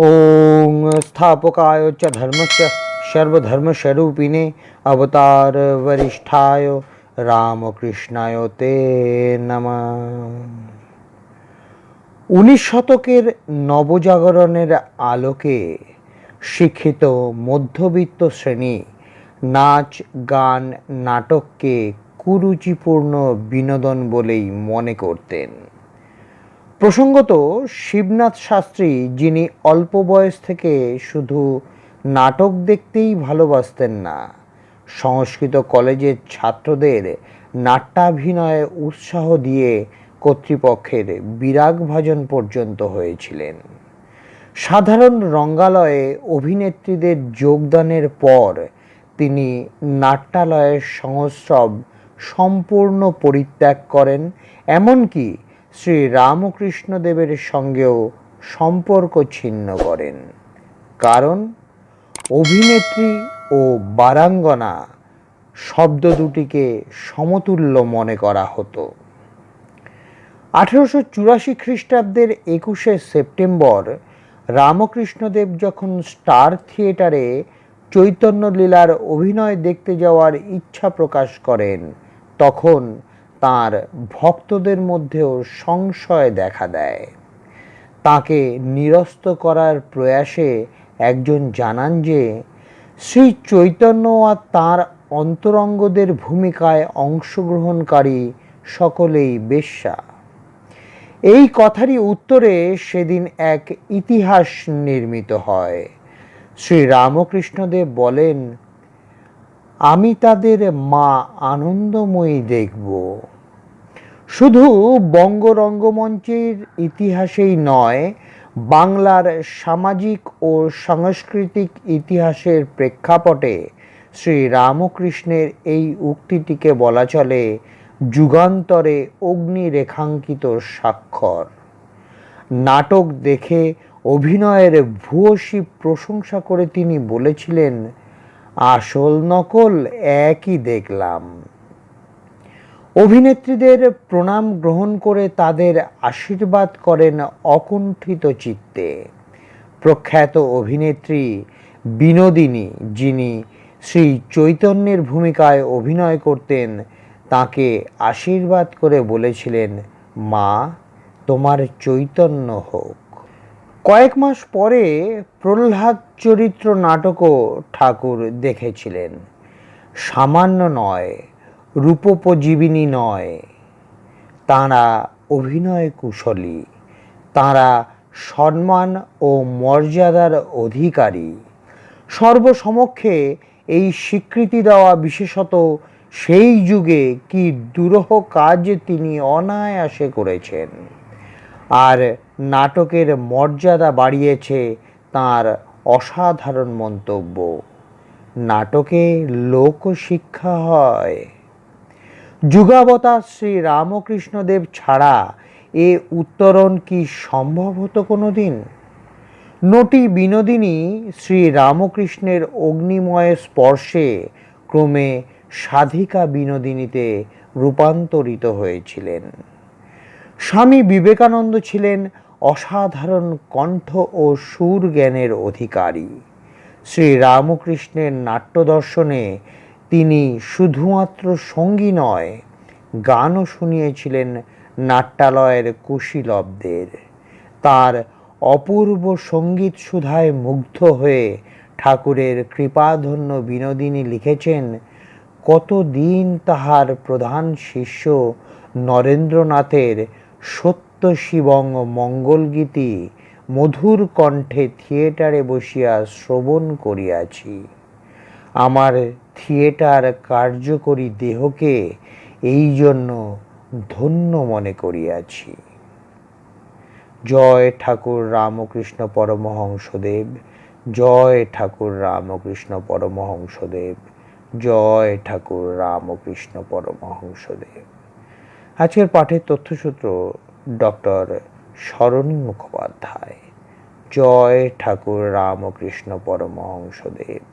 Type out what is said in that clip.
ॐ स्थापकाय च धर्मस्य सर्वधर्मस्वरूपिणे अवतार वरिष्ठाय রামকৃষ্ণায় তে নমঃ উনিশ শতকের নবজাগরণের আলোকে শিক্ষিত মধ্যবিত্ত শ্রেণী নাচ গান নাটককে কুরুচিপূর্ণ বিনোদন বলেই মনে করতেন প্রসঙ্গত, শিবনাথ শাস্ত্রী, যিনি অল্প বয়স থেকে শুধু নাটক দেখতেই ভালোবাসতেন না, সংস্কৃত কলেজের ছাত্রদের নাট্যাভিনয়ে উৎসাহ দিয়ে কর্তৃপক্ষের বিরাগ ভাজন পর্যন্ত হয়েছিলেন। সাধারণ রঙ্গালয়ে অভিনেত্রীদের যোগদানের পর তিনি নাট্যালয়ের সংস্রব সম্পূর্ণ পরিত্যাগ করেন, এমনকি শ্রী রামকৃষ্ণদেবের সঙ্গেও সম্পর্ক ছিন্ন করেন। কারণ অভিনেত্রী ও বারাঙ্গনা শব্দ দুটিকে সমতুল্য মনে করা হতো। আঠেরোশো চুরাশি খ্রিস্টাব্দের একুশে সেপ্টেম্বর রামকৃষ্ণদেব যখন স্টার থিয়েটারে চৈতন্য লীলার অভিনয় দেখতে যাওয়ার ইচ্ছা প্রকাশ করেন, তখন তার ভক্তদের মধ্যেও সংশয় দেখা দেয়। তাকে নিরস্ত করার প্রয়াসে একজন জানান যে, শ্রী চৈতন্য আর তাঁর অন্তরঙ্গদের ভূমিকায় অংশগ্রহণকারী সকলেই বেশ্যা। এই কথারই উত্তরে সেদিন এক ইতিহাস নির্মিত হয়। শ্রী রামকৃষ্ণদেব বলেন আমি তাদের মা আনন্দময়ী দেখব। শুধু বঙ্গ রঙ্গমঞ্চের ইতিহাসেই নয়, বাংলার সামাজিক ও সাংস্কৃতিক ইতিহাসের প্রেক্ষাপটে শ্রী রামকৃষ্ণের এই উক্তিটিকে বলা চলে যুগান্তরে অগ্নি রেখাঙ্কিত স্বাক্ষর। নাটক দেখে অভিনয়ের ভূয়সী প্রশংসা করে তিনি বলেছিলেন আসল নকল একই দেখলাম। অভিনেত্রীদের প্রণাম গ্রহণ করে তাদের আশীর্বাদ করেন অকুণ্ঠিত চিত্তে। প্রখ্যাত অভিনেত্রী বিনোদিনী, যিনি শ্রী চৈতন্যের ভূমিকায় অভিনয় করতেন, তাকে আশীর্বাদ করে বলেছিলেন, মা, তোমার চৈতন্য হোক। কয়েক মাস পরে প্রহ্লাদ চরিত্র নাটকও ঠাকুর দেখেছিলেন। সামান্য নয়, রূপোপজীবিনী নয়। তাঁরা অভিনয় কুশলী, তাঁরা সম্মান ও মর্যাদার অধিকারী। সর্বসমক্ষে এই স্বীকৃতি দেওয়া বিশেষত সেই যুগে কি দুরূহ কাজ তিনি অনায়াসে করেছেন। আর নাটকের মর্যাদা বাড়িয়েছে তার অসাধারণ মন্তব্য। নাটকে লোকশিক্ষা হয়। যুগাবতার শ্রী রামকৃষ্ণদেব ছাড়া এ উত্তরণ কি সম্ভব হতো কোনো দিন নটি বিনোদিনী শ্রী রামকৃষ্ণের অগ্নিময় স্পর্শে ক্রমে সাধিকা বিনোদিনীতে রূপান্তরিত হয়েছিলেন। স্বামী বিবেকানন্দ ছিলেন অসাধারণ কণ্ঠ ও সুর জ্ঞানের অধিকারী। শ্রী রামকৃষ্ণের নাট্যদর্শনে তিনি শুধুমাত্র সঙ্গী নয়, গানও শুনিয়েছিলেন নাট্যালয়ের কুশীলবদের। তার অপূর্ব সংগীত সুধায় মুগ্ধ হয়ে ঠাকুরের কৃপাধন্য বিনোদিনী লিখেছেন, কতদিন তাহার প্রধান শিষ্য নরেন্দ্রনাথের সত্য শিবং মঙ্গলগীতি মধুর কণ্ঠে থিয়েটারে বসিয়া শ্রবণ করিয়াছি। আমার থিয়েটার কার্যকরী দেহকে এই জন্য ধন্য মনে করিয়াছি। জয় ঠাকুর রামকৃষ্ণ পরমহংসদেব, জয় ঠাকুর রামকৃষ্ণ পরমহংসদেব, জয় ঠাকুর রামকৃষ্ণ পরমহংসদেব। আজকের পাঠের তথ্যসূত্র ডক্টর স্মরণী মুখোপাধ্যায়। জয় ঠাকুর রামকৃষ্ণ পরমহংসদেব।